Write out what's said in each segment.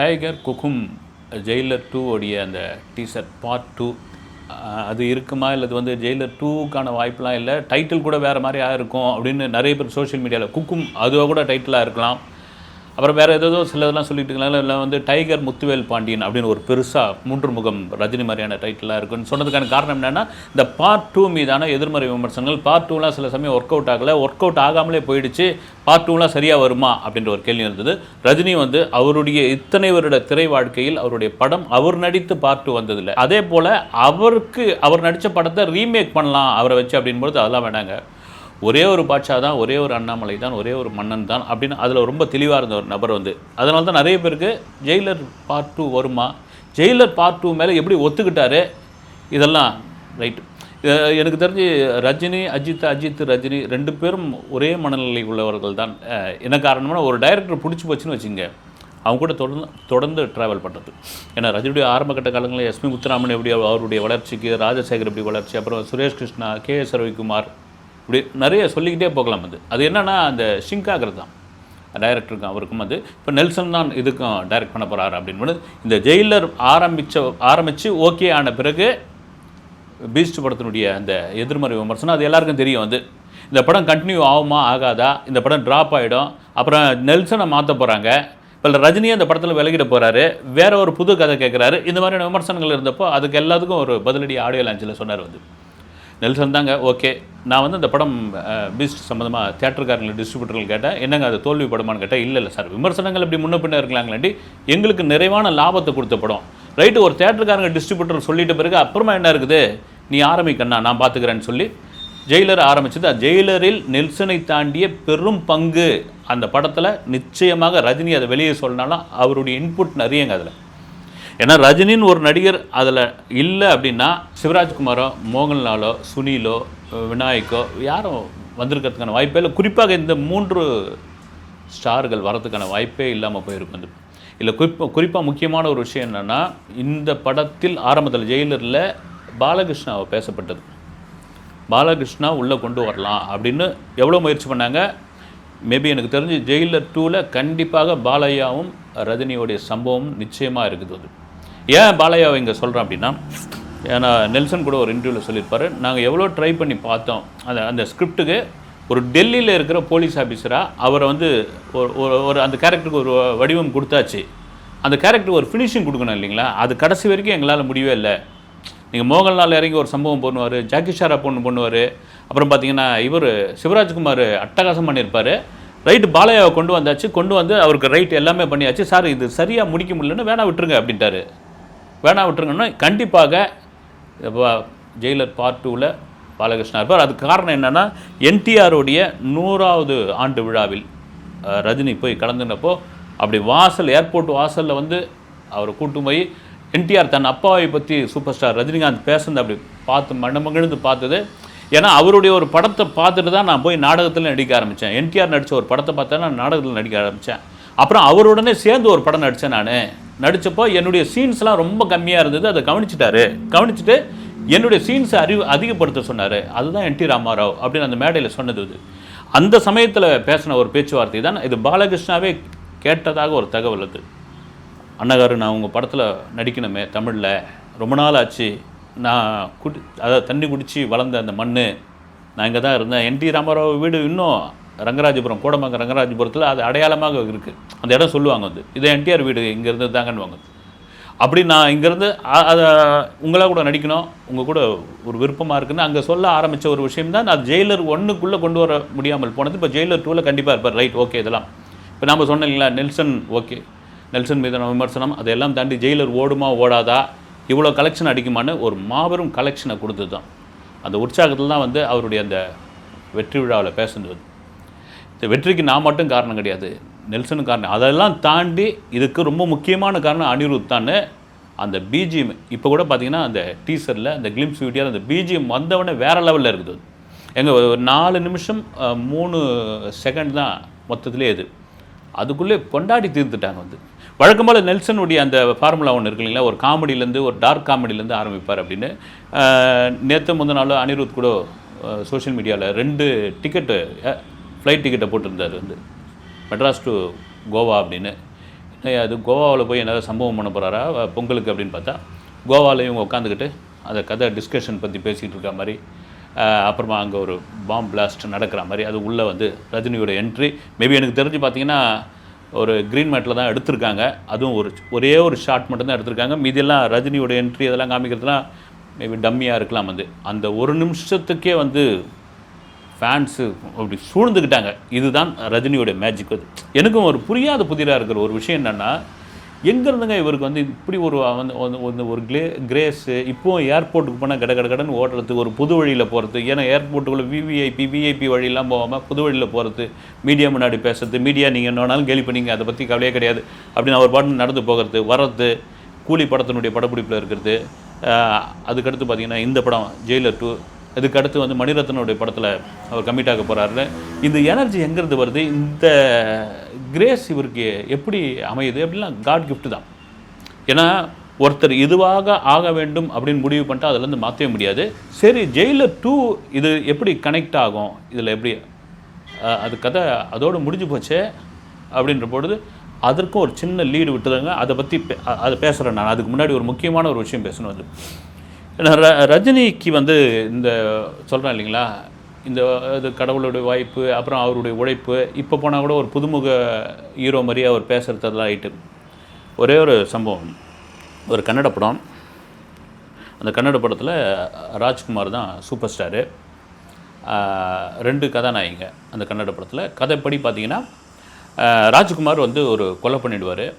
Tiger குக்கும் Jailer two உடைய அந்த teaser part two அது இருக்குமா இல்லை இது வந்து ஜெயிலர் டூக்கான வாய்ப்பெலாம் இல்லை? டைட்டில் கூட வேறு மாதிரி இருக்கும் அப்படின்னு நிறைய பேர் சோஷியல் மீடியாவில் குக்கும் அதுவாக கூட டைட்டிலாக இருக்கலாம். அப்புறம் வேறு ஏதோ சிலதெல்லாம் சொல்லிட்டு இருக்கலாம். இல்லை வந்து டைகர் முத்துவேல் பாண்டியன் அப்படின்னு ஒரு பெருசாக மூன்று முகம் ரஜினி மாதிரியான டைட்டிலாக இருக்குன்னு சொன்னதுக்கான காரணம் என்னென்னா இந்த பார்ட் டூ மீதான எதிர்மறை விமர்சனங்கள் பார்ட் டூலாம் சில சமயம் ஒர்க் அவுட் ஆகலை. ஒர்க் அவுட் ஆகாமலே போயிடுச்சு. பார்ட் டூலாம் சரியாக வருமா அப்படின்ற ஒரு கேள்வி இருந்தது. ரஜினி வந்து அவருடைய இத்தனை வருட திரை வாழ்க்கையில் அவருடைய படம் அவர் நடித்து பார்ட் டூ வந்ததில்லை. அதே போல் அவருக்கு அவர் நடித்த படத்தை ரீமேக் பண்ணலாம் அவரை வச்சு அப்படின்போது அதெல்லாம் வேணாங்க. ஒரே ஒரு பாட்சா தான் ஒரே ஒரு அண்ணாமலை தான் ஒரே ஒரு மன்னன் தான் அப்படின்னு அதில் ரொம்ப தெளிவாக இருந்த ஒரு நபர் வந்து. அதனால தான் நிறைய பேருக்கு ஜெயிலர் பார்ட் டூ வருமா? ஜெயிலர் பார்ட் டூ மேலே எப்படி ஒத்துக்கிட்டாரு? இதெல்லாம் ரைட் எனக்கு தெரிஞ்சு ரஜினி அஜித் அஜித் ரஜினி ரெண்டு பேரும் ஒரே மனநிலை உள்ளவர்கள் தான். என்ன காரணம்னா ஒரு டைரக்டர் பிடிச்சி போச்சுன்னு வச்சுங்க. அவங்க கூட தொடர்ந்து தொடர்ந்து ட்ராவல் பண்ணுறது ஏன்னா ரஜினியுடைய ஆரம்பகட்ட காலங்களில் எஸ்பி முத்துராமன் எப்படி அவருடைய வளர்ச்சிக்கு ராஜசேகர் எப்படி வளர்ச்சி அப்புறம் சுரேஷ் கிருஷ்ணா கே எஸ் ரவிக்குமார் இப்படி நிறைய சொல்லிக்கிட்டே போகலாம் அது. அது என்னன்னா அந்த ஷிங்க் ஆகிறது தான் டைரக்டருக்கும் அவருக்கும் அது. இப்போ நெல்சன் தான் இதுக்கும் டைரக்ட் பண்ண போகிறாரு அப்படின்னு. இந்த ஜெயிலர் ஆரம்பித்த ஆரம்பித்து ஓகே ஆன பிறகு பீஸ்ட் படத்தினுடைய அந்த எதிர்மறை விமர்சனம் அது எல்லாருக்கும் தெரியும் வந்து இந்த படம் கண்டினியூ ஆகுமா ஆகாதா? இந்த படம் ட்ராப் ஆகிடும் அப்புறம் நெல்சனை மாற்ற போகிறாங்க இப்போ ரஜினியை அந்த படத்தில் விலகிட போகிறாரு வேற ஒரு புது கதை கேட்குறாரு இந்த மாதிரியான விமர்சனங்கள் இருந்தப்போ அதுக்கு எல்லாத்துக்கும் ஒரு பதிலடி ஆடியோ லான்ச்சில் சொன்னார் வந்து. நெல்சன் தாங்க ஓகே நான் வந்து இந்த படம் பீஸ்ட் சம்மந்தமாக தேட்டருக்காரங்களை டிஸ்ட்ரிபியூட்டர்கள் கேட்டேன். என்னங்க அது தோல்வி படமான்னு கேட்டேன். இல்லை இல்லை சார். விமர்சனங்கள் இப்படி முன்ன பின்ன இருக்கலாங்களாண்டி எங்களுக்கு நிறைவான லாபத்தை கொடுத்த படம். ரைட்டு ஒரு தேட்டருக்காரங்க டிஸ்ட்ரிபியூட்டர் சொல்லிட்ட பிறகு அப்புறமா என்ன இருக்குது? நீ ஆரம்பிக்கண்ணா நான் பார்த்துக்கிறேன்னு சொல்லி ஜெயிலர் ஆரம்பிச்சது. அந்த ஜெயிலரில் நெல்சனை தாண்டிய பெரும் பங்கு அந்த படத்தில். நிச்சயமாக ரஜினி அதை வெளியே சொன்னாலும் அவருடைய இன்புட் நிறையங்க அதில். ஏன்னா ரஜினின்னு ஒரு நடிகர் அதில் இல்லை அப்படின்னா சிவராஜ்குமாரோ மோகன்லாலோ சுனிலோ விநாயக்கோ யாரும் வந்திருக்கிறதுக்கான வாய்ப்பே இல்லை. குறிப்பாக இந்த மூன்று ஸ்டார்கள் வரதுக்கான வாய்ப்பே இல்லாமல் போயிருக்கும் இது இல்லை குறிப்பாக குறிப்பாக முக்கியமான ஒரு விஷயம் என்னென்னா இந்த படத்தில் ஆரம்பத்தில் ஜெயிலரில் பாலகிருஷ்ணாவை பேசப்பட்டது. பாலகிருஷ்ணா உள்ளே கொண்டு வரலாம் அப்படின்னு எவ்வளோ முயற்சி பண்ணாங்க? மேபி எனக்கு தெரிஞ்சு ஜெயிலர் டூவில் கண்டிப்பாக பாலையாவும் ரஜினியோடைய சம்பவம் நிச்சயமாக இருக்குது அது. ஏன் பாலையாவை இங்கே சொல்கிறேன் அப்படின்னா ஏன்னா நெல்சன் கூட ஒரு இன்டர்வியூவில் சொல்லியிருப்பாரு நாங்கள் எவ்வளோ ட்ரை பண்ணி பார்த்தோம் அந்த அந்த ஸ்கிரிப்டுக்கு ஒரு டெல்லியில் இருக்கிற போலீஸ் ஆஃபீஸராக அவரை வந்து ஒரு ஒரு- ஒரு அந்த கேரக்டருக்கு ஒரு வடிவம் கொடுத்தாச்சு. அந்த கேரக்டருக்கு ஒரு ஃபினிஷிங் கொடுக்கணும் இல்லைங்களா? அது கடைசி வரைக்கும் எங்களால் முடியவே இல்லை. நீங்கள் மோகன்லால் இறங்கி ஒரு சம்பவம் பண்ணுவார் ஜாக்கி ஷாராப் ஒன்று பண்ணுவார் அப்புறம் பார்த்தீங்கன்னா இவர் சிவராஜ்குமார் அட்டகாசம் பண்ணியிருப்பார். ரைட்டு பாலையாவை கொண்டு வந்தாச்சு கொண்டு வந்து அவருக்கு ரைட் எல்லாமே பண்ணியாச்சு. சார் இது சரியாக முடிக்க முடியலன்னு வேணா விட்டுருங்க அப்படின்ட்டாரு. வேணா விட்டுருங்கன்னா கண்டிப்பாக ஜெயிலர் பார்ட் டூவில் பாலகிருஷ்ணா இருப்பார். அதுக்கு காரணம் என்னென்னா என்டிஆருடைய நூறாவது ஆண்டு விழாவில் ரஜினி போய் கலந்துனப்போ அப்படி வாசல் ஏர்போர்ட் வாசலில் வந்து அவரை கூட்டு போய் என்டிஆர் தன் அப்பாவை பற்றி சூப்பர் ஸ்டார் ரஜினிகாந்த் பேசுனது அப்படி பார்த்து மனமகிழ்ந்து பார்த்தது. ஏன்னா அவருடைய ஒரு படத்தை பார்த்துட்டு தான் நான் போய் நாடகத்தில் நடிக்க ஆரம்பித்தேன் என்டிஆர் நடித்த ஒரு படத்தை பார்த்தா நான் நாடகத்தில் நடிக்க ஆரம்பித்தேன் அப்புறம் அவருடனே சேர்ந்து ஒரு படம் நடித்தேன் நான். நடித்தப்போ என்னுடைய சீன்ஸ்லாம் ரொம்ப கம்மியாக இருந்தது. அதை கவனிச்சிட்டாரு. கவனிச்சுட்டு என்னுடைய சீன்ஸை அறிவு அதிகப்படுத்த சொன்னார். அதுதான் என் டி ராமாராவ் அப்படின்னு அந்த மேடையில் சொன்னது இது. அந்த சமயத்தில் பேசின ஒரு பேச்சுவார்த்தை தான் இது பாலகிருஷ்ணாவே கேட்டதாக ஒரு தகவல் அது. அண்ணகாரு நான் உங்கள் படத்தில் நடிக்கணுமே தமிழில். ரொம்ப நாள் ஆச்சு. நான் குடி அதாவது தண்ணி குடித்து வளர்ந்த அந்த மண் நான் இங்கே தான் இருந்தேன். என் டி ராமாராவ் வீடு இன்னும் ரங்கராஜபுரம் கோடமங்க ரங்கராஜபுரத்தில் அது அடையாளமாக இருக்குது அந்த இடம் சொல்லுவாங்க வந்து. இது என்டிஆர் வீடு இங்கேருந்து தாங்கன்னுவாங்க. அப்படி நான் இங்கேருந்து அதை உங்களா கூட நடிக்கணும் உங்கள் கூட ஒரு விருப்பமாக இருக்குன்னு அங்கே சொல்ல ஆரம்பித்த ஒரு விஷயம் தான் நான் ஜெயிலர் ஒன்றுக்குள்ளே கொண்டு வர முடியாமல் போனது. இப்போ ஜெயிலர் டூவில் கண்டிப்பாக இருப்பார். ரைட் ஓகே இதெல்லாம். இப்போ நாம் சொன்னோம் இல்லைங்களா நெல்சன் ஓகே. நெல்சன் மீதான விமர்சனம் அதையெல்லாம் தாண்டி ஜெயிலர் ஓடுமா ஓடாதா? இவ்வளோ கலெக்ஷன் அடிக்குமான்னு ஒரு மாபெரும் கலெக்ஷனை கொடுத்து தான். அந்த உற்சாகத்தில் தான் வந்து அவருடைய அந்த வெற்றி விழாவில் பேசுனது இந்த வெற்றிக்கு நான் மட்டும் காரணம் கிடையாது. நெல்சனும் காரணம். அதெல்லாம் தாண்டி இதுக்கு ரொம்ப முக்கியமான காரணம் அனிருத் தான். அந்த பிஜிஎம் இப்போ கூட பார்த்தீங்கன்னா அந்த டீசரில் அந்த கிளிம்ஸ் வீடியோவில் அந்த பிஜிஎம் வந்தவொடனே வேறு லெவலில் இருக்குது. எங்கள் ஒரு நாலு நிமிஷம் மூணு செகண்ட் தான் மொத்தத்திலே இது. அதுக்குள்ளே கொண்டாடி தீர்த்துட்டாங்க வந்து. வழக்கம் போல் நெல்சனுடைய அந்த ஃபார்முலா ஒன்று இருக்கு இல்லைங்களா? ஒரு காமெடியிலேருந்து ஒரு டார்க் காமெடியிலேருந்து ஆரம்பிப்பார் அப்படின்னு. நேற்று முந்தின நாள் அனிருத் கூட சோஷியல் மீடியாவில் ரெண்டு டிக்கெட்டு ஃப்ளைட் டிக்கெட்டை போட்டிருந்தார் வந்து. மெட்ராஸ் டு கோவா அப்படின்னு. என்ன அது கோவாவில் போய் என்ன சம்பவம் பண்ண போகிறாரா பொங்கலுக்கு அப்படின்னு பார்த்தா கோவாவில் இவங்க உட்காந்துக்கிட்டு அந்த கதை டிஸ்கஷன் பற்றி பேசிகிட்டு இருக்க மாதிரி அப்புறமா அங்கே ஒரு பாம் பிளாஸ்ட் நடக்கிற மாதிரி அது உள்ளே வந்து ரஜினியோட என்ட்ரி மேபி எனக்கு தெரிஞ்சு பார்த்தீங்கன்னா ஒரு க்ரீன் மேட்டில் தான் எடுத்திருக்காங்க. அதுவும் ஒரு ஒரே ஒரு ஷாட் மட்டும்தான் எடுத்திருக்காங்க. மீதியெல்லாம் ரஜினியோட என்ட்ரி அதெல்லாம் காமிக்கிறதுலாம் மேபி டம்மியாக இருக்கலாம் வந்து. அந்த ஒரு நிமிஷத்துக்கே வந்து ஃபேன்ஸு அப்படி சூழ்ந்துக்கிட்டாங்க இதுதான் ரஜினியோட மேஜிக் அது. எனக்கும் ஒரு புரியாத புதிராக இருக்கிற ஒரு விஷயம் என்னென்னா எங்கேருந்துங்க இவருக்கு வந்து இப்படி ஒரு வந்து ஒரு கிளே கிரேஸு இப்போ ஏர்போர்ட்டுக்கு போனால் கட கட கடன்னு ஓடுறதுக்கு ஒரு புது வழியில் போகிறது ஏன்னா ஏர்போர்ட்டுக்குள்ளே விவிஐபி விஐபி வழியெல்லாம் போகாமல் புது வழியில் போகிறது மீடியா முன்னாடி பேசுறது. மீடியா நீங்கள் என்ன வேணாலும் கேலி அதை பற்றி கவலையே கிடையாது. அப்படின்னு அவர் பாட்டு நடந்து போகிறது வர்றது கூலி படத்தினுடைய படப்பிடிப்பில் இருக்கிறது. அதுக்கடுத்து பார்த்தீங்கன்னா இந்த படம் ஜெயிலர் டூ இதுக்கு அடுத்து வந்து மணிரத்னோடைய படத்தில் அவர் கமிட் ஆக போகிறாரு இந்த எனர்ஜி எங்கேருந்து வருது? இந்த கிரேஸ் இவருக்கு எப்படி அமையுது? அப்படின்னா காட் கிஃப்ட்டு தான். ஏன்னா ஒருத்தர் இதுவாக ஆக வேண்டும் அப்படின்னு முடிவு பண்ணிட்டு அதுலேருந்து மாற்றவே முடியாது. சரி ஜெயிலர் டூ இது எப்படி கனெக்ட் ஆகும்? இதில் எப்படி அது கதை அதோடு முடிஞ்சு போச்சே அப்படின்ற பொழுது அதற்கும் ஒரு சின்ன லீடு விட்டுதாங்க. அதை பற்றி அதை பேசுகிறேன் நான். அதுக்கு முன்னாடி ஒரு முக்கியமான ஒரு விஷயம் பேசணும் அது. ஏன்னா ர- ரஜினிக்கு வந்து இந்த சொல்கிறேன் இல்லைங்களா? இந்த இது கடவுளுடைய வாய்ப்பு அப்புறம் அவருடைய உழைப்பு இப்போ போனால் கூட ஒரு புதுமுக ஹீரோ மாதிரி அவர் பேசுகிறதெல்லாம் ஆகிட்டு ஒரே ஒரு சம்பவம். ஒரு கன்னட படம். அந்த கன்னட படத்தில் ராஜ்குமார் தான் சூப்பர் ஸ்டாரு. ரெண்டு கதாநாயகிங்க அந்த கன்னட படத்தில். கதைப்படி பார்த்தீங்கன்னா ராஜ்குமார் வந்து ஒரு கொலை பண்ணிடுவார்.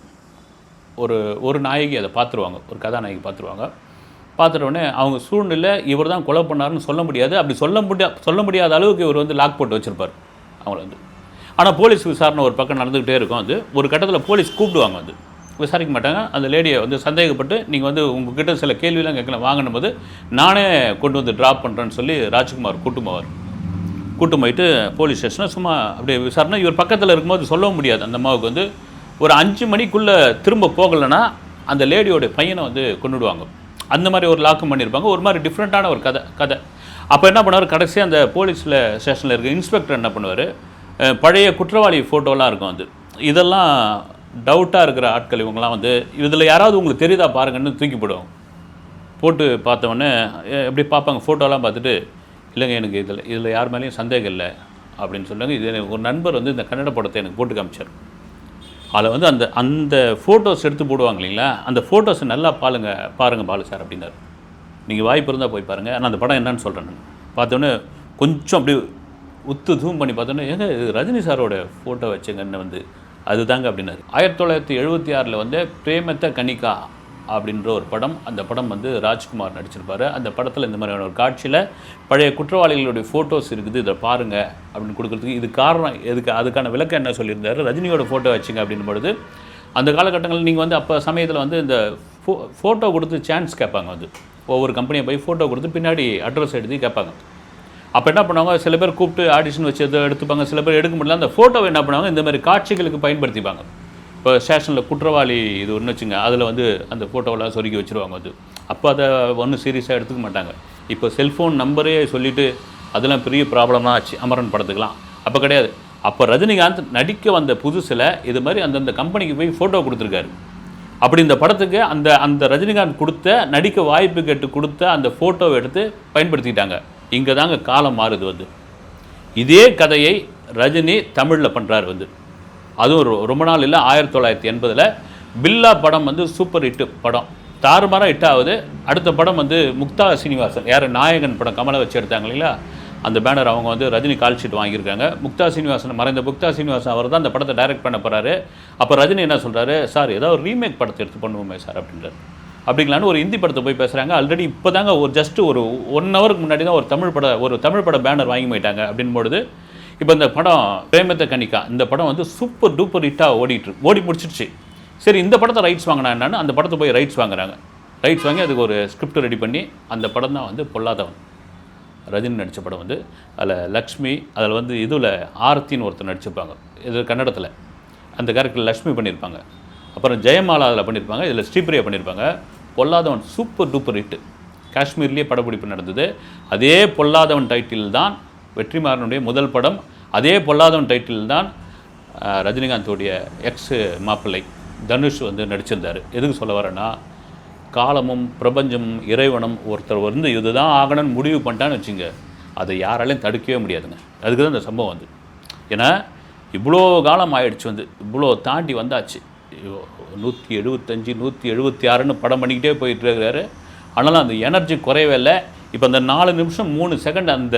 ஒரு ஒரு நாயகி அதை பார்த்துருவாங்க ஒரு கதாநாயகி பார்த்துருவாங்க பார்த்துட்டோடனே அவங்க சூழ்நிலை இவர் தான் கொலை பண்ணாருன்னு சொல்ல முடியாது. அப்படி சொல்ல முடியா சொல்ல முடியாத அளவுக்கு இவர் வந்து லாக் போட்டு வச்சுருப்பார். அவங்கள வந்து. ஆனால் போலீஸ் விசாரணை ஒரு பக்கம் நடந்துக்கிட்டே இருக்கும் அது. ஒரு கட்டத்தில் போலீஸ் கூப்பிடுவாங்க வந்து விசாரிக்க மாட்டாங்க. அந்த லேடியை வந்து சந்தேகப்பட்டு நீங்கள் வந்து உங்ககிட்ட சில கேள்வியெல்லாம் கேட்கலாம் வாங்கின போது நானே கொண்டு வந்து ட்ராப் பண்ணுறேன்னு சொல்லி ராஜ்குமார் கூட்டு போவார். கூட்டு போயிட்டு போலீஸ் ஸ்டேஷனில் சும்மா அப்படியே விசாரணை. இவர் பக்கத்தில் இருக்கும்போது சொல்லவும் முடியாது. அந்த அம்மாவுக்கு வந்து ஒரு அஞ்சு மணிக்குள்ளே திரும்ப போகலைன்னா அந்த லேடியோட பையனை வந்து கொண்டுடுவாங்க அந்த மாதிரி ஒரு லாக்கம் பண்ணியிருப்பாங்க ஒரு மாதிரி டிஃப்ரெண்ட்டான ஒரு கதை கதை. அப்போ என்ன பண்ணுவார்? கடைசியாக அந்த போலீஸில் ஸ்டேஷனில் இருக்க இன்ஸ்பெக்டர் என்ன பண்ணுவார்? பழைய குற்றவாளி ஃபோட்டோலாம் இருக்கும் அது. இதெல்லாம் டவுட்டாக இருக்கிற ஆட்கள் இவங்கெல்லாம் வந்து இதில் யாராவது உங்களுக்கு தெரியுதா? பாருங்கன்னு தூக்கி போடுவோம் போட்டு பார்த்தவொடனே எப்படி பார்ப்பாங்க? ஃபோட்டோலாம் பார்த்துட்டு இல்லைங்க எனக்கு இதில் இதில் யார் மேலேயும் சந்தேகம் இல்லை. அப்படின்னு சொல்லுவாங்க இது எனக்கு ஒரு நண்பர் வந்து இந்த கன்னட படத்தை எனக்கு போட்டு காமிச்சார். அதில் வந்து அந்த அந்த ஃபோட்டோஸ் எடுத்து போடுவாங்க இல்லைங்களா? அந்த ஃபோட்டோஸை நல்லா பாருங்க பாருங்கள் பாலு சார் அப்படின்னாரு. நீங்கள் வாய்ப்பு இருந்தால் போய் பாருங்கள் ஆனால் அந்த படம் என்னன்னு சொல்கிறேன் நான். பார்த்தோன்னே கொஞ்சம் அப்படி உத்து ஜூம் பண்ணி பார்த்தோன்னே ஏங்க இது ரஜினி சாரோட ஃபோட்டோ வச்சுங்கன்னு வந்து அதுதாங்க அப்படின்னாரு. ஆயிரத்தி தொள்ளாயிரத்தி எழுபத்தி ஆறில் வந்து பிரேமத்த கணிக்கா அப்படின்ற ஒரு படம். அந்த படம் வந்து ராஜ்குமார் நடிச்சிருப்பார். அந்த படத்தில் இந்த மாதிரியான ஒரு காட்சியில் பழைய குற்றவாளிகளுடைய ஃபோட்டோஸ் இருக்குது. இதை பாருங்கள் அப்படின்னு கொடுக்குறதுக்கு இது காரணம். எதுக்கு? அதுக்கான விளக்கம் என்ன சொல்லியிருந்தாரு? ரஜினியோட ஃபோட்டோ வச்சுங்க அப்படின்னு பொழுது அந்த காலகட்டங்களில் நீங்கள் வந்து அப்போ சமயத்தில் வந்து இந்த ஃபோ ஃபோட்டோ கொடுத்து சான்ஸ் கேட்பாங்க வந்து ஒவ்வொரு கம்பெனியை போய் ஃபோட்டோ கொடுத்து பின்னாடி அட்ரஸ் எழுதி கேட்பாங்க. அப்போ என்ன பண்ணுவாங்க? சில பேர் கூப்பிட்டு ஆடிஷன் வச்சு எது எடுத்துப்பாங்க. சில பேர் எடுக்க முடியல. அந்த ஃபோட்டோவை என்ன பண்ணுவாங்க? இந்த மாதிரி காட்சிகளுக்கு பயன்படுத்திப்பாங்க. இப்போ ஸ்டேஷனில் குற்றவாளி இது ஒன்று வச்சுங்க அதில் வந்து அந்த ஃபோட்டோவெல்லாம் சொருக்கி வச்சுருவாங்க வந்து அப்போ அதை ஒன்றும் சீரியஸாக எடுத்துக்க மாட்டாங்க. இப்போ செல்ஃபோன் நம்பரே சொல்லிவிட்டு அதெல்லாம் பெரிய ப்ராப்ளமாக ஆச்சு அமரன் படத்துக்கெலாம் அப்போ கிடையாது. அப்போ ரஜினிகாந்த் நடிக்க வந்த புதுசில் இது மாதிரி அந்தந்த கம்பெனிக்கு போய் ஃபோட்டோ கொடுத்துருக்காரு. அப்படி இந்த படத்துக்கு அந்த அந்த ரஜினிகாந்த் கொடுத்த நடிக்க வாய்ப்பு கேட்டு கொடுத்த அந்த ஃபோட்டோவை எடுத்து பயன்படுத்திக்கிட்டாங்க இங்கே தாங்க காலம் மாறுது வந்து. இதே கதையை ரஜினி தமிழில் பண்ணுறாரு வந்து. அதுவும் ரொம்ப நாள் இல்லை ஆயிரத்தி தொள்ளாயிரத்தி எண்பதில் பில்லா படம் வந்து சூப்பர் ஹிட்டு படம். தாறுமாறாக ஹிட் ஆகுது. அடுத்த படம் வந்து முக்தா சீனிவாசன். யார்? நாயகன் படம் கமலை வச்சு எடுத்தாங்க இல்லைங்களா? அந்த பேனர் அவங்க வந்து ரஜினி கால் ஷீட் வாங்கியிருக்காங்க. முக்தா சீனிவாசன் மறைந்த முக்தா சீனிவாசன் அவர் தான் அந்த படத்தை டைரக்ட் பண்ண போகிறாரு அப்போ ரஜினி என்ன சொல்கிறாரு சார் ஏதாவது ஒரு ரீமேக் படத்தை எடுத்து பண்ணுவோமே சார் அப்படின்றார். அப்படிங்களான்னு ஒரு ஹிந்தி படத்தை போய் பேசுகிறாங்க ஆல்ரெடி இப்போ தாங்க ஒரு ஜஸ்ட் ஒரு ஒன் ஹவருக்கு முன்னாடி தான் ஒரு தமிழ் பட ஒரு தமிழ் பட பேனர் வாங்கி போயிட்டாங்க அப்படின் பொழுது இப்போ இந்த படம் பிரேமத்த கணிக்கா இந்த படம் வந்து சூப்பர் டூப்பர் ஹிட்டாக ஓடிட்டு ஓடி முடிச்சிடுச்சு சரி இந்த படத்தை ரைட்ஸ் வாங்கினா என்னன்னு அந்த படத்தை போய் ரைட்ஸ் வாங்குறாங்க. ரைட்ஸ் வாங்கி அதுக்கு ஒரு ஸ்கிரிப்ட் ரெடி பண்ணி அந்த படம் தான் வந்து பொல்லாதவன். ரஜினி நடித்த படம் வந்து அதில் லக்ஷ்மி அதில் வந்து இதில் ஆரத்தின்னு ஒருத்தர் நடிச்சிருப்பாங்க. இது கன்னடத்தில். அந்த கேரக்டர் லக்ஷ்மி பண்ணியிருப்பாங்க அப்புறம் ஜெயமாலா அதில் பண்ணியிருப்பாங்க இதில் ஸ்ரீபிரியா பண்ணியிருப்பாங்க பொல்லாதவன் சூப்பர் டூப்பர் ஹிட்டு காஷ்மீர்லேயே படப்பிடிப்பு நடந்தது. அதே பொல்லாதவன் டைட்டில் தான் வெற்றிமாறனுடைய முதல் படம். அதே பொல்லாதவன் டைட்டில் தான் ரஜினிகாந்தோடைய எக்ஸ் மாப்பிள்ளை தனுஷ் வந்து நடிச்சிருந்தார். எதுக்கு சொல்ல வரேன்னா காலமும் பிரபஞ்சமும் இறைவனும் ஒருத்தர் வந்து இதுதான் ஆகணும்னு முடிவு பண்ணிட்டான்னு வச்சுங்க. அதை யாராலையும் தடுக்கவே முடியாதுங்க. அதுக்கு தான் இந்த சம்பவம் வந்து. ஏன்னா இவ்வளோ காலம் ஆயிடுச்சு வந்து. இவ்வளோ தாண்டி வந்தாச்சு. நூற்றி எழுபத்தஞ்சி நூற்றி எழுபத்தி ஆறுன்னு படம் பண்ணிக்கிட்டே போயிட்டு இருக்கிறாரு. ஆனாலும் அந்த எனர்ஜி குறையவே இல்லை. இப்போ அந்த நாலு நிமிஷம் மூணு செகண்ட் அந்த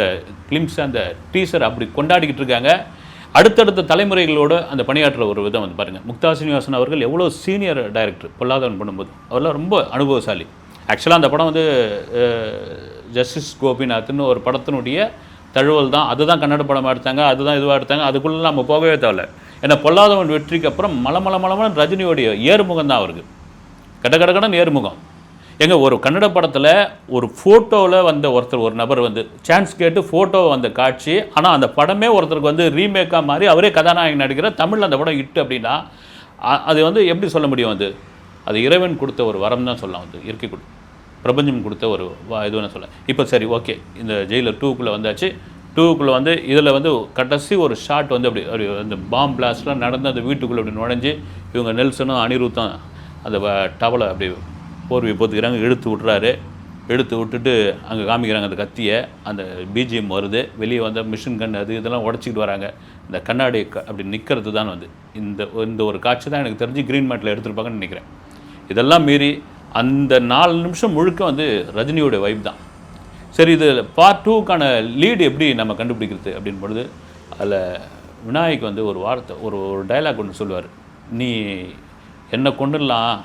கிளிம்ஸ் அந்த டீசர் அப்படி கொண்டாடிக்கிட்டு இருக்காங்க. அடுத்தடுத்த தலைமுறைகளோடு அந்த பணியாற்றுற ஒரு விதம் வந்து பாருங்கள் முக்தா சீனிவாசன் அவர்கள் எவ்வளோ சீனியர் டைரக்டர் பொல்லாதவன் பண்ணும்போது. அவர்லாம் ரொம்ப அனுபவசாலி. ஆக்சுவலாக அந்த படம் வந்து ஜஸ்டிஸ் கோபிநாத்னு ஒரு படத்தினுடைய தழுவல் தான். அதுதான் கன்னட படமாக எடுத்தாங்க அதுதான் இதுவாக எடுத்தாங்க அதுக்குள்ளே நம்ம போகவே தேவையில்ல. ஏன்னா பொல்லாதவன் வெற்றிக்கு அப்புறம் மலமல மலமல ரஜினியோடைய ஏறுமுகம் தான் அவருக்கு. கட கடகடன் ஏறுமுகம். எங்க ஒரு கன்னட படத்தில் ஒரு ஃபோட்டோவில் வந்த ஒருத்தர் ஒரு நபர் வந்து சான்ஸ் கேட்டு ஃபோட்டோ வந்த காட்சி ஆனால் அந்த படமே ஒருத்தருக்கு வந்து ரீமேக்காக மாறி அவரே கதாநாயகன் நடிக்கிற தமிழில் அந்த படம் இட்டு அப்படின்னா அது வந்து எப்படி சொல்ல முடியும் அது? அது இறைவன் கொடுத்த ஒரு வரம் தான் சொல்லலாம் வந்து இயற்கை கொடு பிரபஞ்சம் கொடுத்த ஒரு வா- இதுன்னு சொல்ல இப்போ சரி ஓகே இந்த ஜெயிலர் டூக்குள்ளே வந்தாச்சு. டூக்குள்ளே வந்து இதில் வந்து கடைசி ஒரு ஷாட் வந்து அப்படி ஒரு அந்த பாம் பிளாஸ்ட்லாம் நடந்து அந்த வீட்டுக்குள்ளே அப்படி நுழைஞ்சு இவங்க நெல்சனும் அனிருத்தும் அந்த டவலை அப்படி போர்வை போத்துக்கிறாங்க இழுத்து விட்றாரு எடுத்து விட்டுட்டு அங்கே காமிக்கிறாங்க அந்த கத்தியை. அந்த பிஜிஎம் வருது. வெளியே வந்த மிஷின் கன் அது இதெல்லாம் உடச்சிக்கிட்டு வராங்க. இந்த கண்ணாடி க- அப்படி நிற்கிறது தான் வந்து. இந்த இந்த ஒரு காட்சி தான் எனக்கு தெரிஞ்சு க்ரீன் மேட்டில் எடுத்திருப்பாங்கன்னு நினைக்கிறேன். இதெல்லாம் மீறி அந்த நாலு நிமிஷம் முழுக்க வந்து ரஜினியோட வைப் தான். சரி இது பார்ட் டூக்கான லீடு எப்படி நம்ம கண்டுபிடிக்கிறது அப்படின் பொழுது அதில் விநாயக் வந்து ஒரு வார்த்தை ஒரு ஒரு டைலாக் ஒன்று சொல்லுவார். நீ என்னை கொண்டுடலாம்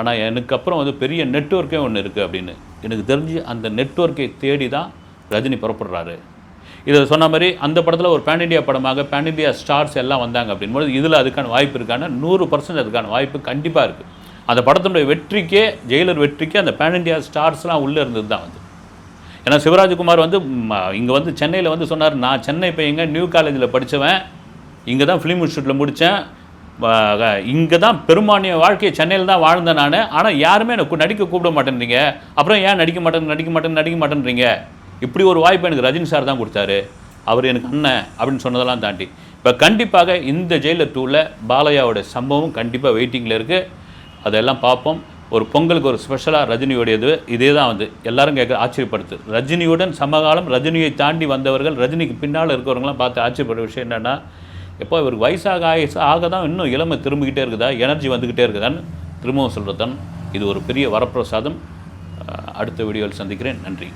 ஆனால் எனக்கு அப்புறம் வந்து பெரிய நெட்வொர்க்கே ஒன்று இருக்குது அப்படின்னு. எனக்கு தெரிஞ்சு அந்த நெட்வொர்க்கை தேடி தான் ரஜினி புறப்படுறாரு. இதை சொன்ன மாதிரி அந்த படத்தில் ஒரு பேன் இண்டியா படமாக பேன் இண்டியா ஸ்டார்ஸ் எல்லாம் வந்தாங்க அப்படின்போது இதில் அதுக்கான வாய்ப்பு இருக்கான நூறு பர்சன்ட் அதுக்கான வாய்ப்பு கண்டிப்பாக இருக்குது அந்த படத்தினுடைய வெற்றிக்கே ஜெயிலர் வெற்றிக்கே அந்த பேன் இண்டியா ஸ்டார்ஸ்லாம் உள்ளே இருந்தது தான் வந்து. ஏன்னா சிவராஜ்குமார் வந்து இங்கே வந்து சென்னையில் வந்து சொன்னார் நான் சென்னை பையங்க நியூ காலேஜில் படித்தவன் இங்கே தான் ஃபிலிம் இன்ஸ்டியூட்டில் முடித்தேன் இங்கே தான் பெரும்பான்மைய வாழ்க்கையை சென்னையில் தான் வாழ்ந்தேன் நான். ஆனால் யாருமே எனக்கு நடிக்க கூப்பிட மாட்டேன்றீங்க. அப்புறம் ஏன் நடிக்க மாட்டேன் நடிக்க மாட்டேன் நடிக்க மாட்டேன்றீங்க? இப்படி ஒரு வாய்ப்பு எனக்கு ரஜினி சார் தான் கொடுத்தாரு. அவர் எனக்கு அண்ணன் அப்படின்னு சொன்னதெல்லாம் தாண்டி. இப்போ கண்டிப்பாக இந்த ஜெயிலர் டூவில் பாலையாவோட சம்பவம் கண்டிப்பாக வெயிட்டிங்கில் இருக்குது அதெல்லாம் பார்ப்போம். ஒரு பொங்கலுக்கு ஒரு ஸ்பெஷலாக ரஜினியோடையது. இதே தான் வந்து எல்லாரும் கேட்க ஆச்சரியப்படுத்து ரஜினியுடன் சமகாலம் ரஜினியை தாண்டி வந்தவர்கள் ரஜினிக்கு பின்னால் இருக்கிறவங்களாம் பார்த்து ஆச்சரியப்படுற விஷயம் என்னென்னா எப்போ இவருக்கு வயசாக ஆக ஆக தான் இன்னும் இளமை திரும்பிக்கிட்டே இருக்குதா? எனர்ஜி வந்துக்கிட்டே இருக்குதான்னு திரும்பவும் சொல்கிறது தான் இது ஒரு பெரிய வரப்பிரசாதம். அடுத்த வீடியோவில் சந்திக்கிறேன். நன்றி.